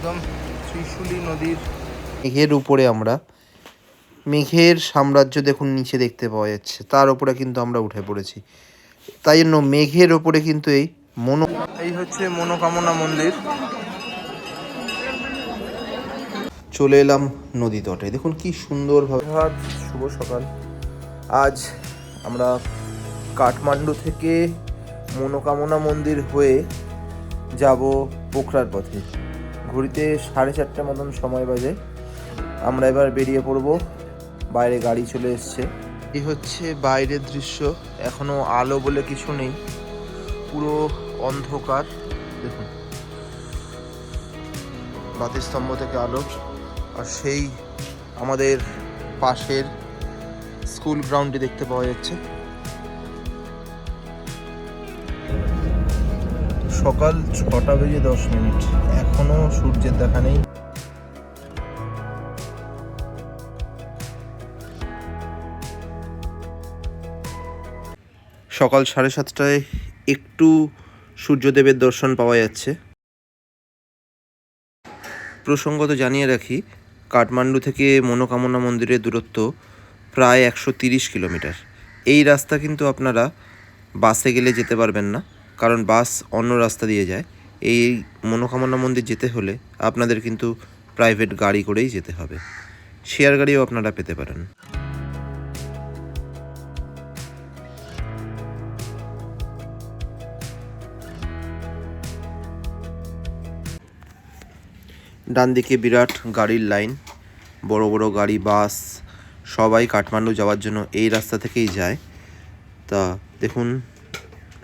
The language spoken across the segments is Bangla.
একদম ত্রিশুলি নদীর মেঘের উপরে আমরা মেঘের সাম্রাজ্য দেখুন নিচে দেখতে পাওয়া যাচ্ছে তার উপরে কিন্তু আমরা উঠে পড়েছি। তাই জন্য মেঘের ওপরে কিন্তু এই মনো এই হচ্ছে মনোকামনা মন্দির। চলে এলাম নদী তটে। দেখুন কি সুন্দরভাবে শুভ সকাল। আজ আমরা কাঠমান্ডু থেকে মনোকামনা মন্দির হয়ে যাব পোখরার পথে। ঘুরিতে সাড়ে চারটে মতন সময় বাজে। আমরা এবার বেরিয়ে পড়ব। বাইরে গাড়ি চলে এসছে। এই হচ্ছে বাইরের দৃশ্য। এখনও আলো বলে কিছু নেই। পুরো অন্ধকার। দেখুন। বাতিস্তম্ভ থেকে আলো। আর সেই আমাদের পাশের স্কুল গ্রাউন্ডে দেখতে পাওয়া যাচ্ছে। সকাল ছটা বেজে দশ মিনিট। এখনও সূর্যের দেখা নেই। সকাল সাড়ে সাতটায় একটু সূর্যদেবের দর্শন পাওয়া যাচ্ছে। প্রসঙ্গত জানিয়ে রাখি, কাঠমান্ডু থেকে মনোকামনা মন্দিরের দূরত্ব প্রায় একশো তিরিশ কিলোমিটার। এই রাস্তা কিন্তু আপনারা বাসে গেলে যেতে পারবেন না। কারণ বাস অন্য রাস্তা দিয়ে যায়। এই মনোকামনা মন্দির যেতে হলে আপনাদের কিন্তু প্রাইভেট গাড়ি করেই যেতে হবে। শেয়ার গাড়িও আপনারা পেতে পারেন। ডান দিকে বিরাট গাড়ির লাইন, বড় বড় গাড়ি, বাস, সবাই কাঠমান্ডু যাওয়ার জন্য এই রাস্তা থেকেই যায়। তা দেখুন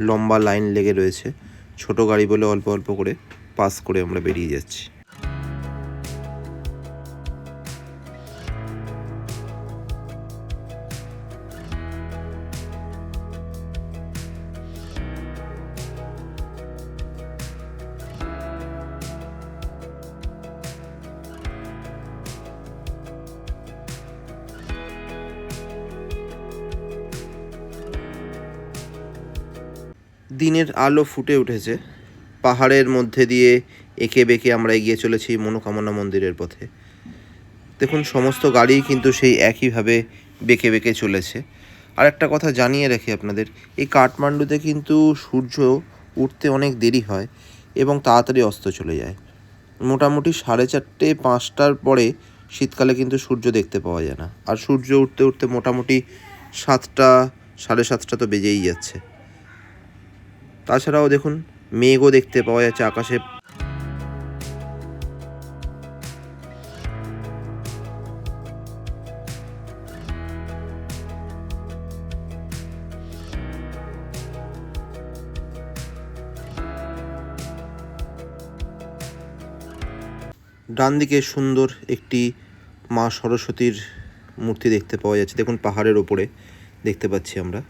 লম্বা লাইন লেগে রয়েছে। ছোট গাড়ি বলে অল্প অল্প করে পাস করে আমরা বেরিয়ে যাচ্ছি। দিনের আলো ফুটে উঠেছে। পাহাড়ের মধ্যে দিয়ে এঁকে বেঁকে আমরা এগিয়ে চলেছি মনোকামনা মন্দিরের পথে। দেখুন, সমস্ত গাড়ি কিন্তু সেই একইভাবে বেঁকে বেঁকে চলেছে। আর একটা কথা জানিয়ে রাখি আপনাদের, এই কাঠমান্ডুতে কিন্তু সূর্য উঠতে অনেক দেরি হয় এবং তাড়াতাড়ি অস্ত চলে যায়। মোটামুটি সাড়ে চারটে, পাঁচটার পরে শীতকালে কিন্তু সূর্য দেখতে পাওয়া যায় না। আর সূর্য উঠতে উঠতে মোটামুটি সাতটা, সাড়ে সাতটা তো বেজেই যাচ্ছে। তাছাড়াও দেখুন, মেঘও দেখতে পাওয়া যাচ্ছে আকাশে। ডান দিকে সুন্দর একটি মা সরস্বতীর মূর্তি দেখতে পাওয়া যাচ্ছে। দেখুন, পাহাড়ের ওপরে দেখতে পাচ্ছি আমরা।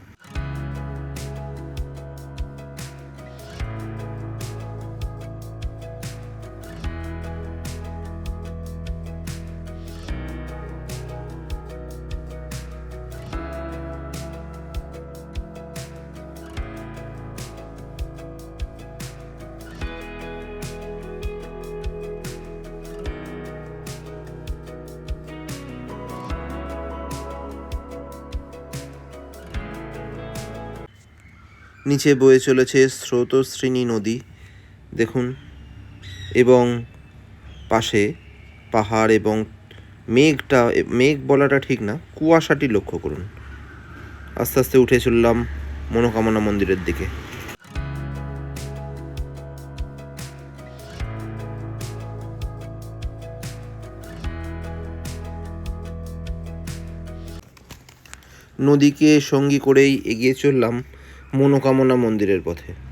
নিচে বয়ে চলেছে স্রোতশ্রেণী নদী, দেখুন, এবং পাশে পাহাড় এবং মেঘটা, মেঘ বলাটা ঠিক না, কুয়াশাটি লক্ষ্য করুন। আস্তে আস্তে উঠে চললাম মনোকামনা মন্দিরের দিকে। নদীকে সঙ্গী করেই এগিয়ে চললাম মনোকামনা মন্দিরের পথে।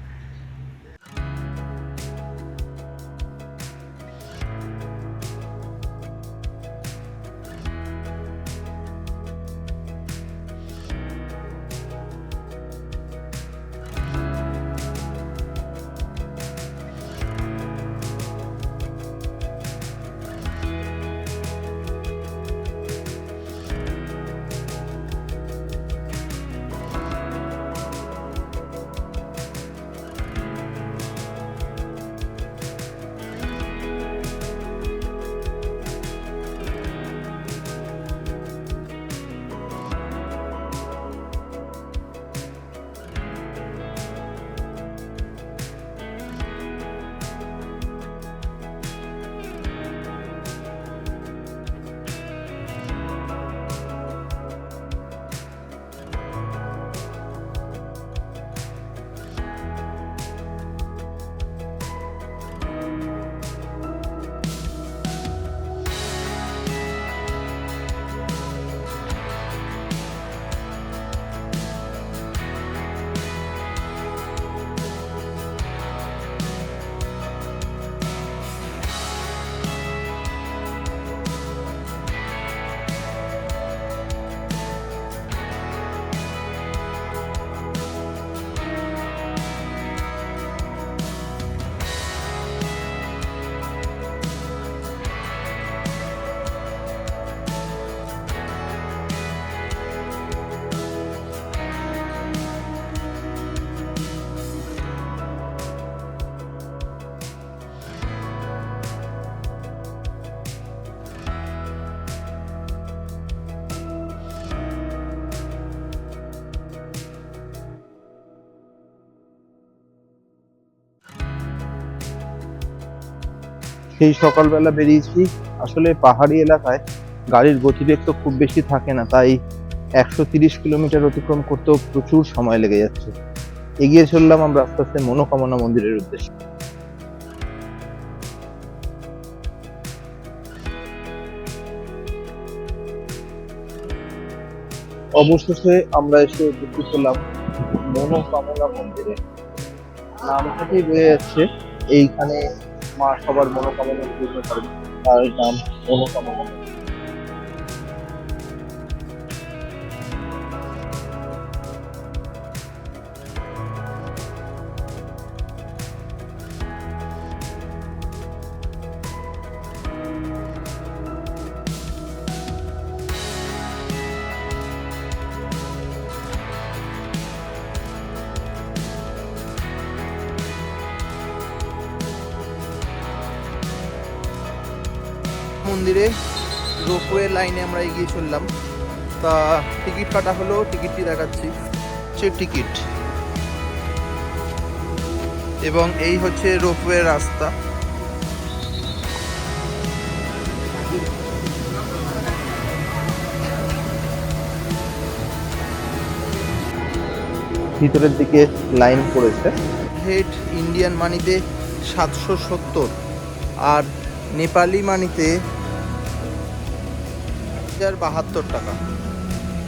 সেই সকালবেলা বেরিয়েছি। আসলে পাহাড়ি এলাকায় গাড়ির গতিবেগ তো খুব বেশি থাকে না, তাই একশো তিরিশ কিলোমিটার অতিক্রম করতেও প্রচুর সময় লেগে যাচ্ছে। এগিয়ে চললাম আমরা আস্তে আস্তে মনোকামনা মন্দিরের উদ্দেশ্যে। অবশেষে আমরা এসে উপস্থিত হলাম মনোকামনা মন্দিরে। নাম থেকেই বোঝা যাচ্ছে এইখানে মা সবার মনোকামনা পূর্ণ করেন তার নাম মনোকামনা। মন্দির। রোপওয়ে লাইনে আমরা এগিয়ে চললাম। তা টিকিট কাটা হলো, টিকিটটি দেখাচ্ছি। সে টিকিট। এবং এই হচ্ছে রোপওয়ে রাস্তা। ভিতরের দিকে লাইন পড়েছে। হেড ইন্ডিয়ান মানিতে সাতশো সত্তর আর নেপালি মানিতে হাজার বাহাত্তর টাকা।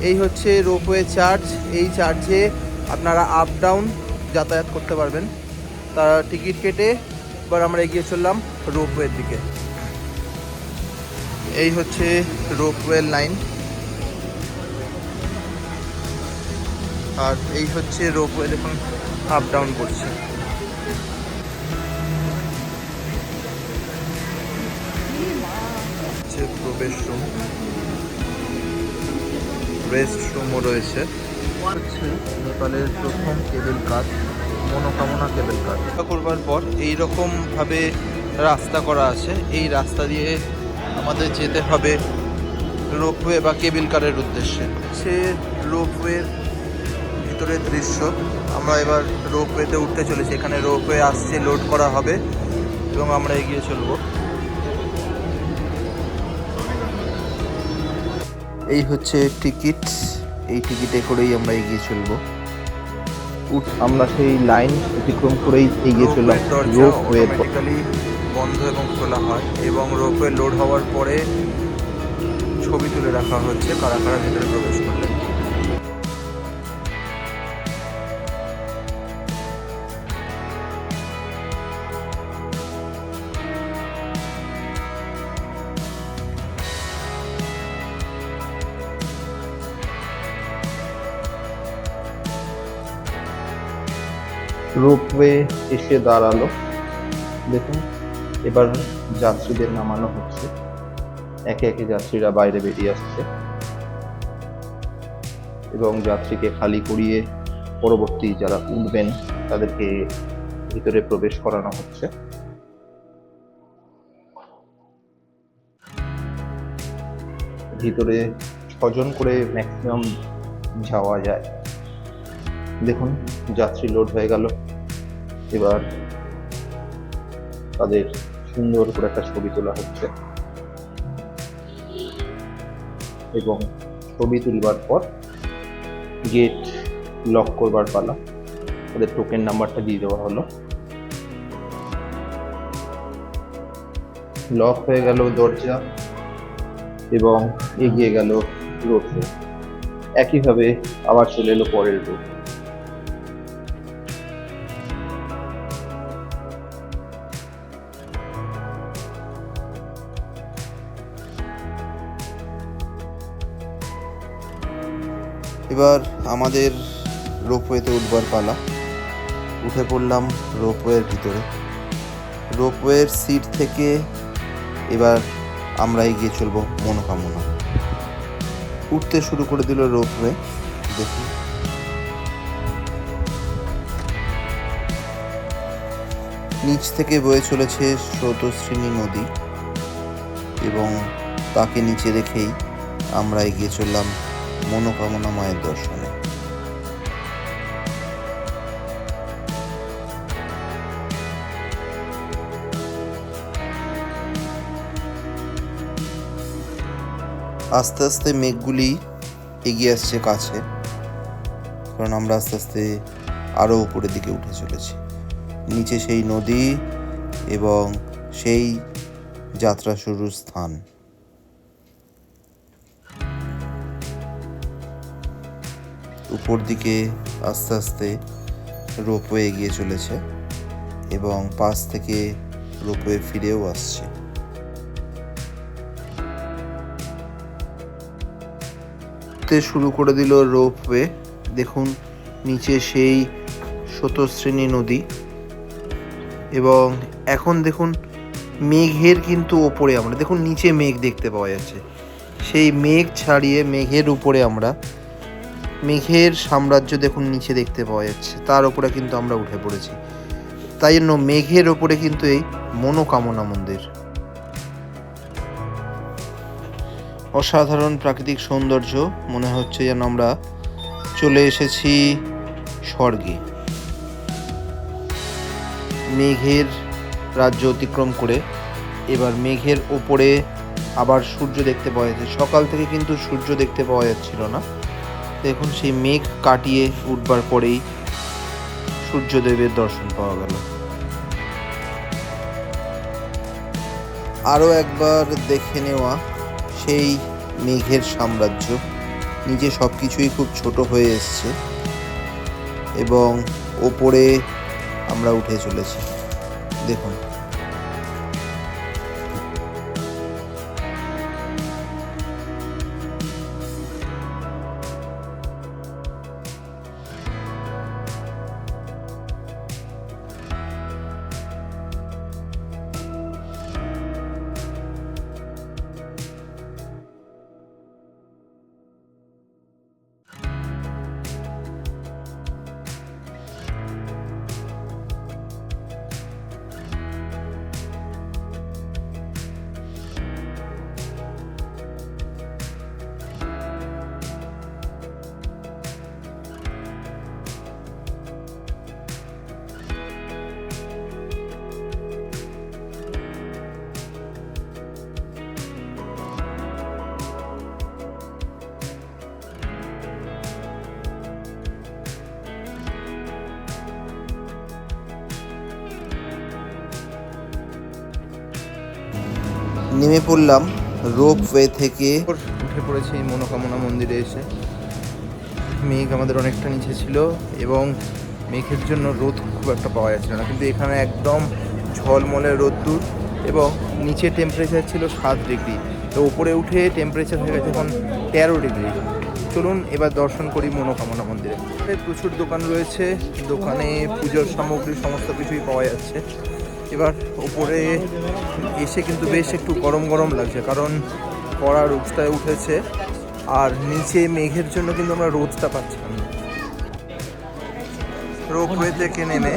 এই হচ্ছে রোপওয়ে চার্জ। এই চার্জে আপনারা আপ ডাউন যাতায়াত করতে পারবেন। তা টিকিট কেটে এবার আমরা এগিয়ে চললাম রোপওয়ের দিকে। এই হচ্ছে রোপওয়ের লাইন। আর এই হচ্ছে রোপওয়ে দেখুন আপ ডাউন করছে। প্রবেশ রুম রেস্ট রুমও রয়েছে। হচ্ছে নেপালের প্রথম কেবল কার মনোকামনা কেবল কার করবার পর এই রাস্তা করা আছে। এই রাস্তা দিয়ে আমাদের যেতে হবে রোপওয়ে বা কেবিল কারের উদ্দেশ্যে। সে রোপওয়ের ভিতরের দৃশ্য, আমরা এবার রোপওয়েতে উঠতে চলেছি। এখানে রোপওয়ে আসছে লোড করা হবে এবং আমরা এগিয়ে চলবো। এই হচ্ছে টিকিট। এই টিকিটে করেই আমরা এগিয়ে চলবো। আমরা সেই লাইন অতিক্রম করেই এগিয়ে চললাম। রোপওয়ের বন্ধ এবং খোলা হয় এবং রোপওয়ে লোড হওয়ার পরে ছবি তুলে রাখা হচ্ছে। কারা কারা ভেতরে প্রবেশ করলেন? রোপওয়ে এসে দাঁড়াল। দেখুন, এবার যাত্রীদের নামানো হচ্ছে। একে একে যাত্রীরা বাইরে বেরিয়ে আসছে। এবং যাত্রীকে খালি করিয়ে পরবর্তী যারা উঠবেন, তাদেরকে ভিতরে প্রবেশ করানো হচ্ছে। ভিতরে ছজন করে ম্যাক্সিমাম যাওয়া যায়। দেখুন, যাত্রী লোড হয়ে গেল। এবার তাদের সুন্দর করে একটা ছবি তোলা হচ্ছে। এবং ছবি তুলবার পর গেট লক করবার পালা। তাদের টোকেন নাম্বারটা দিয়ে দেওয়া হলো। লক হয়ে গেল দরজা এবং এগিয়ে গেল রোডে একইভাবে আবার চলে এলো পরের রোড এবার আমাদের রোপওয়েতে উঠবার পালা। উঠে পড়লাম রোপওয়ের ভিতরে। রোপওয়ের সিট থেকে এবার আমরা এগিয়ে চলবো মনোকামনা। উঠতে শুরু করে দিল রোপওয়ে। দেখি নিচ থেকে বয়ে চলেছে স্রোতস্বিনী নদী এবং তাকে নিচে রেখেই আমরা এগিয়ে চললাম মনোকামনা মায়ের দর্শনে। আস্তে আস্তে মেঘগুলি এগিয়ে আসছে কাছে, কারণ আমরা আস্তে আস্তে আরও উপরের দিকে উঠে চলেছি। নিচে সেই নদী এবং সেই যাত্রা শুরুর স্থান। উপর দিকে আস্তে আস্তে রোপওয়ে এগিয়ে চলেছে এবং পাশ থেকে রোপওয়ে ফিরেও আসছে। শুরু করে দিল রোপওয়ে দেখুন, নিচে সেই স্রোতশ্রেণী নদী এবং এখন দেখুন, মেঘের কিন্তু ওপরে আমরা, দেখুন নিচে মেঘ দেখতে পাওয়া যাচ্ছে। সেই মেঘ ছাড়িয়ে মেঘের উপরে আমরা মেঘের সাম্রাজ্য দেখুন নিচে দেখতে পাওয়া যাচ্ছে। তার উপরে কিন্তু আমরা উঠে পড়েছি। তাই জন্য মেঘের ওপরে কিন্তু এই মনোকামনা মন্দির। অসাধারণ প্রাকৃতিক সৌন্দর্য, মনে হচ্ছে যেন আমরা চলে এসেছি স্বর্গে। মেঘের রাজ্য অতিক্রম করে এবার মেঘের ওপরে আবার সূর্য দেখতে পাওয়া যাচ্ছে। সকাল থেকে কিন্তু সূর্য দেখতে পাওয়া যাচ্ছিল না। দেখুন, সেই মেঘ কাটিয়ে উঠবার পরেই সূর্যদেবের দর্শন পাওয়া গেল। আরও একবার দেখে নেওয়া সেই মেঘের সাম্রাজ্য। নিজে সব কিছুই খুব ছোট হয়ে এসছে এবং ওপরে আমরা উঠে চলেছি। দেখুন। নেমে পড়লাম। রোপওয়ে থেকে উঠে পড়েছি মনোকামনা মন্দিরে এসে। মেঘ আমাদের অনেকটা নিচে ছিল এবং মেঘের জন্য রোদ খুব একটা পাওয়া যাচ্ছিল না। কিন্তু এখানে একদম ঝলমলে রোদ্দুর এবং নিচে টেম্পারেচার ছিল সাত ডিগ্রি তো ওপরে উঠে টেম্পারেচার হয়ে গেছে এখন তেরো ডিগ্রি চলুন এবার দর্শন করি মনোকামনা মন্দিরে। প্রচুর দোকান রয়েছে। দোকানে পুজোর সামগ্রী সমস্ত কিছুই পাওয়া যাচ্ছে। এবার উপরে এসে কিন্তু বেশ একটু গরম গরম লাগছে, কারণ কড়া রোদটায় উঠেছে আর নিচে মেঘের জন্য কিন্তু আমরা রোদটা পাচ্ছিলাম না। রোপওয়ে থেকে নেমে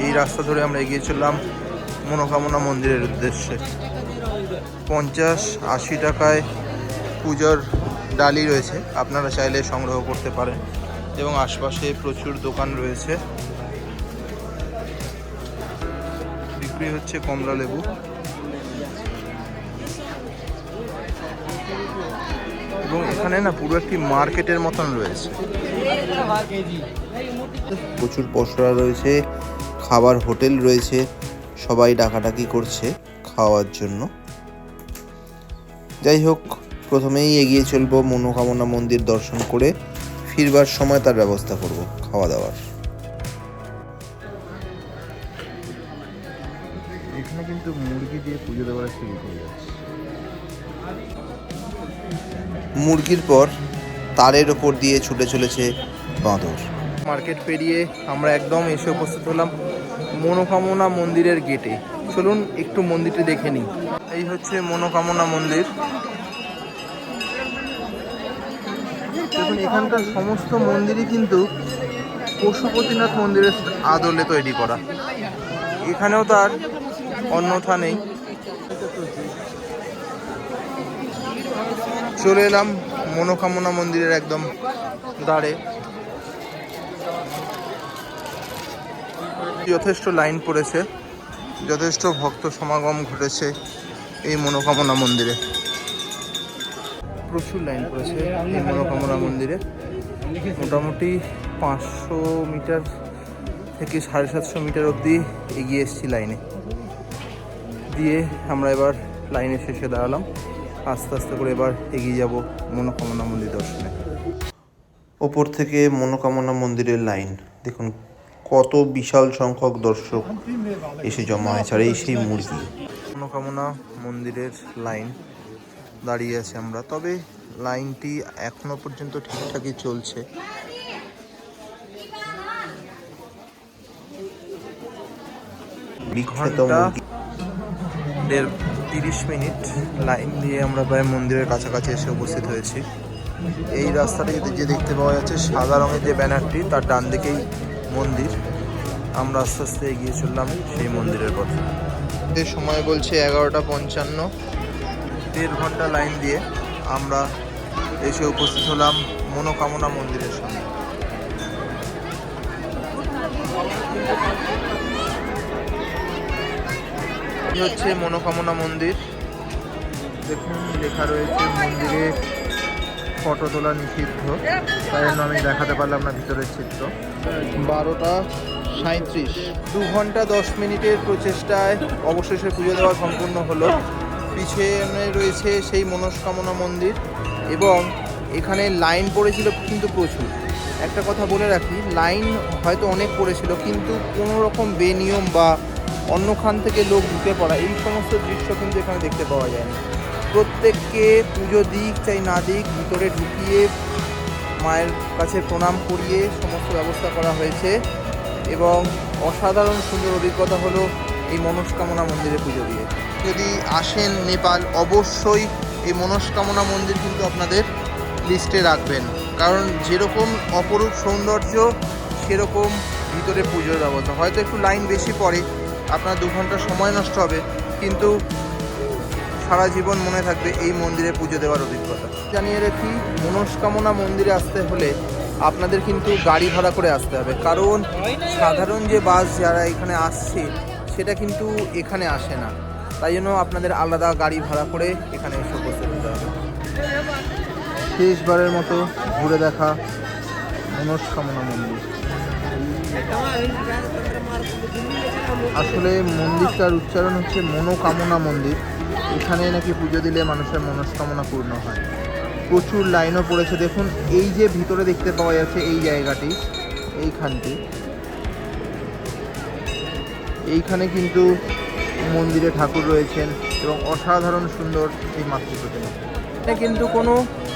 এই রাস্তা ধরে আমরা এগিয়ে চললাম মনোকামনা মন্দিরের উদ্দেশ্যে। পঞ্চাশ আশি টাকায় পুজোর ডালি রয়েছে, আপনারা চাইলে সংগ্রহ করতে পারেন এবং আশপাশে প্রচুর দোকান রয়েছে। বিক্রি হচ্ছে কমলা লেবু। এবং এখানে না পুরো একটি মার্কেটের মতন রয়েছে। প্রচুর পসরা রয়েছে, খাবার হোটেল রয়েছে, সবাই ডাকাডাকি করছে খাওয়ার জন্য। যাই হোক, প্রথমেই এগিয়ে চলবো মনোকামনা মন্দির দর্শন করে, ফিরবার সময় তার ব্যবস্থা করব, খাওয়া দাওয়ার। কিন্তু মুরগি দিয়ে পুজো দেওয়ার শুরু করে যাচ্ছে। মুরগির পর তারের ওপর দিয়ে ছুটে চলেছে বাঁদর। মার্কেট পেরিয়ে আমরা একদম এসে উপস্থিত হলাম মনোকামনা মন্দিরের গেটে। চলুন একটু মন্দিরটি দেখে নিই। এই হচ্ছে মনোকামনা মন্দির। দেখুন এখানকার সমস্ত মন্দিরই কিন্তু পশুপতিনাথ মন্দিরের আদলে তৈরি করা। এখানেও তার অন্যথা নেই। চলে এলাম মনোকামনা মন্দিরের একদম দাঁড়ে যথেষ্ট লাইন পড়েছে, যথেষ্ট ভক্ত সমাগম ঘটেছে এই মনোকামনা মন্দিরে। প্রচুর লাইন পড়েছে এই মনোকামনা মন্দিরে। মোটামুটি পাঁচশো মিটার থেকে সাড়ে সাতশো মিটার অবধি এগিয়ে এসেছি লাইনে। দিয়ে আমরা এবার লাইনের শেষে দাঁড়ালাম। আস্তে আস্তে করে এবার এগিয়ে যাব মনোকামনা মন্দির দর্শনে। ওপর থেকে মনোকামনা মন্দিরের লাইন। দেখুন কত বিশাল সংখ্যক দর্শক এসে জমা হয়েছে আর এই সেই মুরগি মনোকামনা মন্দিরের লাইন দাঁড়িয়ে আছে আমরা। তবে লাইনটি এখনও পর্যন্ত ঠিকঠাকই চলছে। বিখ্যাত দেড় তিরিশ মিনিট লাইন দিয়ে আমরা প্রায় মন্দিরের কাছাকাছি এসে উপস্থিত হয়েছি। এই রাস্তাটা যদি যে দেখতে পাওয়া যাচ্ছে সাদা রঙের যে ব্যানারটি তার ডান দিকেই মন্দির। আমরা আস্তে আস্তে এগিয়ে চললাম সেই মন্দিরের পথে। এর সময় বলছে এগারোটা পঞ্চান্ন। দেড় ঘণ্টা লাইন দিয়ে আমরা এসে উপস্থিত হলাম মনোকামনা মন্দিরের সামনে। এই হচ্ছে মনোকামনা মন্দির। দেখুন, লেখা রয়েছে মন্দিরে ফটো তোলা নিষিদ্ধ। তাই জন্য আমি দেখাতে পারলাম না ভিতরের চিত্র। বারোটা সাঁত্রিশ দু ঘণ্টা দশ মিনিটের প্রচেষ্টায় অবশেষে পুজো দেওয়া সম্পূর্ণ হলো। পিছনে রয়েছে সেই মনস্কামনা মন্দির এবং এখানে লাইন পড়েছিল কিন্তু প্রচুর। একটা কথা বলে রাখি, লাইন হয়তো অনেক পড়েছিল, কিন্তু কোনো রকম বেনিয়ম বা অন্যখান থেকে লোক ঢুকে পড়া। এই সমস্ত দৃশ্য কিন্তু এখানে দেখতে পাওয়া যায়নি। প্রত্যেককে পুজো দিক চাই না দিক, ভিতরে ঢুকিয়ে মায়ের কাছে প্রণাম করিয়ে সমস্ত ব্যবস্থা করা হয়েছে এবং অসাধারণ সুন্দর অভিজ্ঞতা হলো এই মনস্কামনা মন্দিরে পুজো দিয়ে। যদি আসেন নেপাল, অবশ্যই এই মনস্কামনা মন্দির কিন্তু আপনাদের লিস্টে রাখবেন। কারণ যেরকম অপরূপ সৌন্দর্য, সেরকম ভিতরে পুজোর ব্যবস্থা। হয়তো একটু লাইন বেশি পড়ে আপনার দু ঘণ্টা সময় নষ্ট হবে, কিন্তু সারা জীবন মনে থাকবে এই মন্দিরে পুজো দেওয়ার অভিজ্ঞতা। জানিয়ে রাখি, মনস্কামনা মন্দিরে আসতে হলে আপনাদের কিন্তু গাড়ি ভাড়া করে আসতে হবে। কারণ সাধারণ যে বাস যারা এখানে আসছে, সেটা কিন্তু এখানে আসে না। তাই জন্য আপনাদের আলাদা গাড়ি ভাড়া করে এখানে এসে উপস্থিত হতে হবে। শেষবারের মতো ঘুরে দেখা মনস্কামনা মন্দির। আসলে মন্দিরটার উচ্চারণ হচ্ছে মনোকামনা মন্দির। এখানে নাকি পুজো দিলে মানুষের মনস্কামনা পূর্ণ হয়। প্রচুর লাইনও পড়েছে। দেখুন, এই যে ভিতরে দেখতে পাওয়া যাচ্ছে এই জায়গাটি, এইখানটি। এইখানে কিন্তু মন্দিরে ঠাকুর রয়েছেন এবং অসাধারণ সুন্দর এই মাতৃ প্রতিমা এখানে কিন্তু কোনো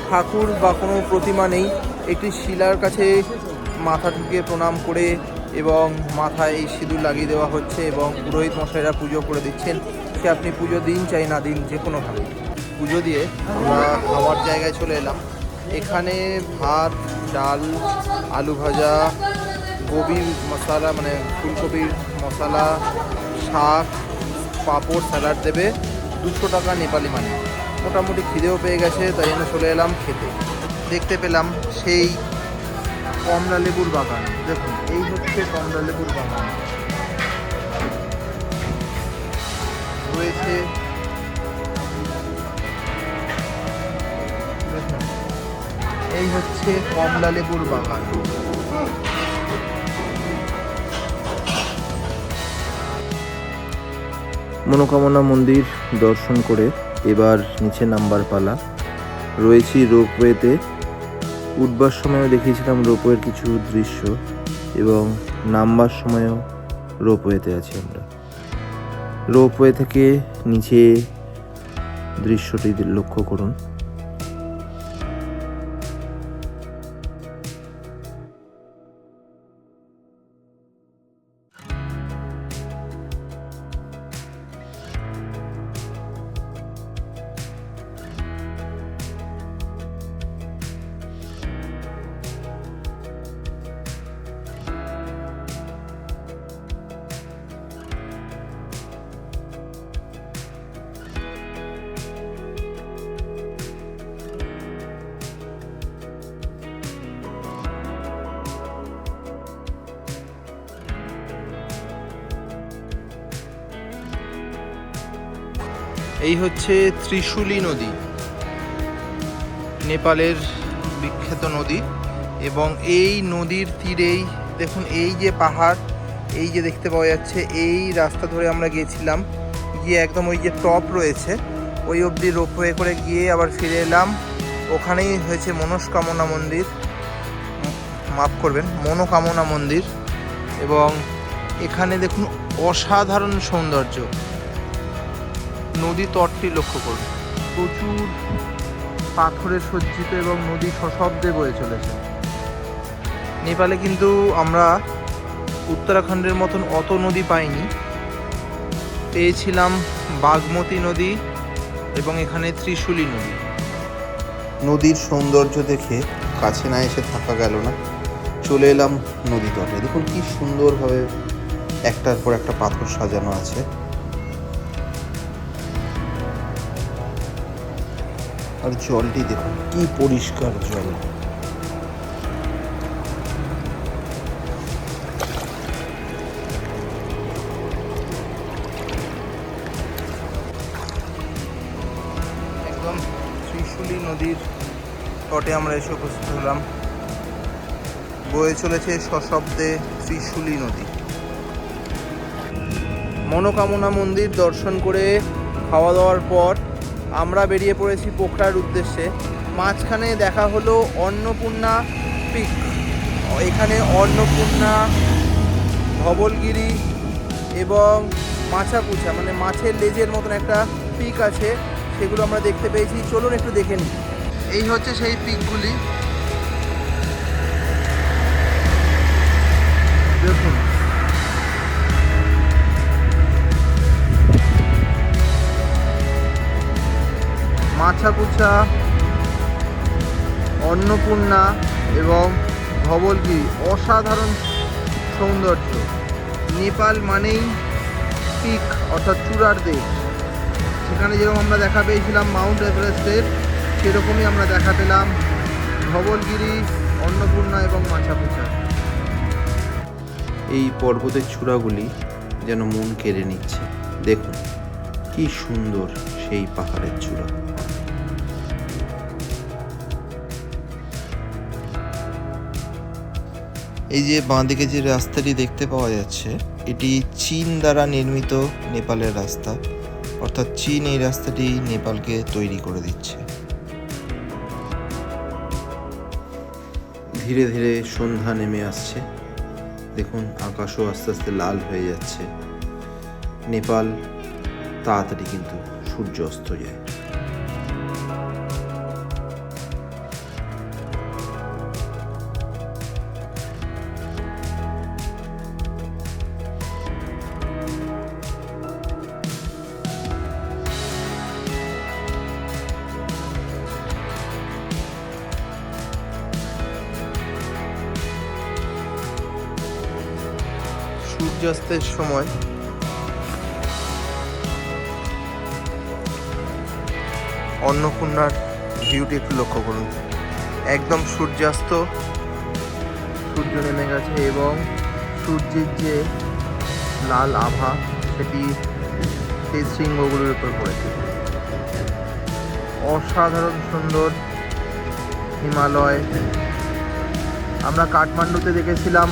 ঠাকুর বা কোনো প্রতিমা নেই। একটি শিলার কাছে মাথা ঠুকিয়ে প্রণাম করে এবং মাথায় এই সিঁদুর লাগিয়ে দেওয়া হচ্ছে এবং পুরোহিত মশাইরা পুজো করে দিচ্ছেন। সে আপনি পুজো দিন চাই না দিন যে কোনোভাবে পুজো দিয়ে আমরা খাওয়ার জায়গায় চলে এলাম। এখানে ভাত, ডাল, আলু ভাজা, গোবির মশলা মানে ফুলকপির মশলা, শাক, পাঁপড়, স্যালাড দেবে। দুশো টাকা নেপালি মানে মোটামুটি খিদেও পেয়ে গেছে, তাই জন্য চলে এলাম খেতে। দেখতে পেলাম সেই কমলা লেবুর বাগান। দেখুন, এই হচ্ছে কমলা লেবুর বাগান। রয়েছে এই হচ্ছে কমলা লেবুর বাগান। মনোকামনা মন্দির দর্শন করে এবার নিচে নাম্বার পালা। রয়েছি রোপওয়েতে। উঠবার সময়ও দেখিয়েছিলাম রোপওয়ের কিছু দৃশ্য এবং নামবার সময়ও রোপওয়েতে আছি আমরা। রোপওয়ে থেকে নিচে দৃশ্যটি লক্ষ্য করুন। এই হচ্ছে ত্রিশূলী নদী। নেপালের বিখ্যাত নদী এবং এই নদীর তীরেই, দেখুন এই যে পাহাড়, এই যে দেখতে পাওয়া যাচ্ছে, এই রাস্তা ধরে আমরা গিয়েছিলাম গিয়ে একদম ওই যে টপ রয়েছে, ওই অবধি রোপওয়ে করে গিয়ে আবার ফিরে এলাম। ওখানেই হয়েছে মনস্কামনা মন্দির। মাফ করবেন, মনোকামনা মন্দির এবং এখানে দেখুন অসাধারণ সৌন্দর্য। নদী তটটি লক্ষ্য করুন। প্রচুর পাথরে সজ্জিত এবং নদী সশব্দে বয়ে চলেছে। নেপালে কিন্তু আমরা উত্তরাখণ্ডের মতন অত নদী পাইনি। পেয়েছিলাম বাগমতী নদী এবং এখানে ত্রিশূলী নদী। নদীর সৌন্দর্য দেখে কাছে না এসে থাকা গেল না। চলে এলাম নদী তটে। দেখুন কি সুন্দরভাবে একটার পর একটা পাথর সাজানো আছে। আর জলটি দেখুন, কি পরিষ্কার জল। একদম ত্রিশূলী নদীর তটে আমরা এসে উপস্থিত হলাম। বয়ে চলেছে সশব্দে ত্রিশূলী নদী। মনোকামনা মন্দির দর্শন করে খাওয়া দাওয়ার পর আমরা বেরিয়ে পড়েছি পোখরার উদ্দেশ্যে। মাঝখানে দেখা হলো অন্নপূর্ণা পিক। এখানে অন্নপূর্ণা, ধবলগিরি এবং মাছাপুছা মানে মাছের লেজের মতন একটা পিক আছে, সেগুলো আমরা দেখতে পেয়েছি। চলুন একটু দেখে নিই। এই হচ্ছে সেই পিকগুলি। দেখুন। মাছাপুছা, অন্নপূর্ণা এবং ধবলগিরি অসাধারণ সৌন্দর্য। নেপাল মানেই পিক অর্থাৎ চূড়ার দেশ। সেখানে যেরকম আমরা দেখা পেয়েছিলাম মাউন্ট এভারেস্টের, সেরকমই আমরা দেখা পেলাম ধবলগিরি অন্নপূর্ণা এবং মাছাপুছা। এই পর্বতের চূড়াগুলি যেন মন কেড়ে নিচ্ছে। দেখুন। কি সুন্দর সেই পাহাড়ের চূড়া। এই যে বাঁদিকে যে রাস্তাটি দেখতে পাওয়া যাচ্ছে, এটি চীন দ্বারা নির্মিত নেপালের রাস্তা। অর্থাৎ চীন এই রাস্তাটি নেপালকে তৈরি করে দিচ্ছে। ধীরে ধীরে সন্ধ্যা নেমে আসছে। দেখুন, আকাশও আস্তে আস্তে লাল হয়ে যাচ্ছে। নেপাল তাড়াতাড়ি কিন্তু সূর্য অস্ত যায়। সূর্যাস্তের সময় অন্নপূর্ণার ভিউটি একটু লক্ষ্য করুন। একদম সূর্যাস্ত, সূর্য নেমে গেছে এবং সূর্যের যে লাল আভা, সেটি সেই শৃঙ্গগুলোর উপর পড়েছে। অসাধারণ সুন্দর হিমালয়। আমরা কাঠমান্ডুতে দেখেছিলাম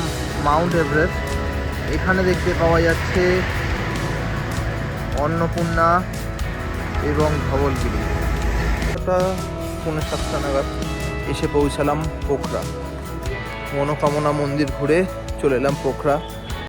মাউন্ট এভারেস্ট। এখানে দেখতে পাওয়া যাচ্ছে অন্নপূর্ণা এবং ধবলগিরি। ওটা পৌনে সাতটা নাগাদ এসে পৌঁছালাম পোখরা। মনোকামনা মন্দির ঘুরে চলে এলাম পোখরা।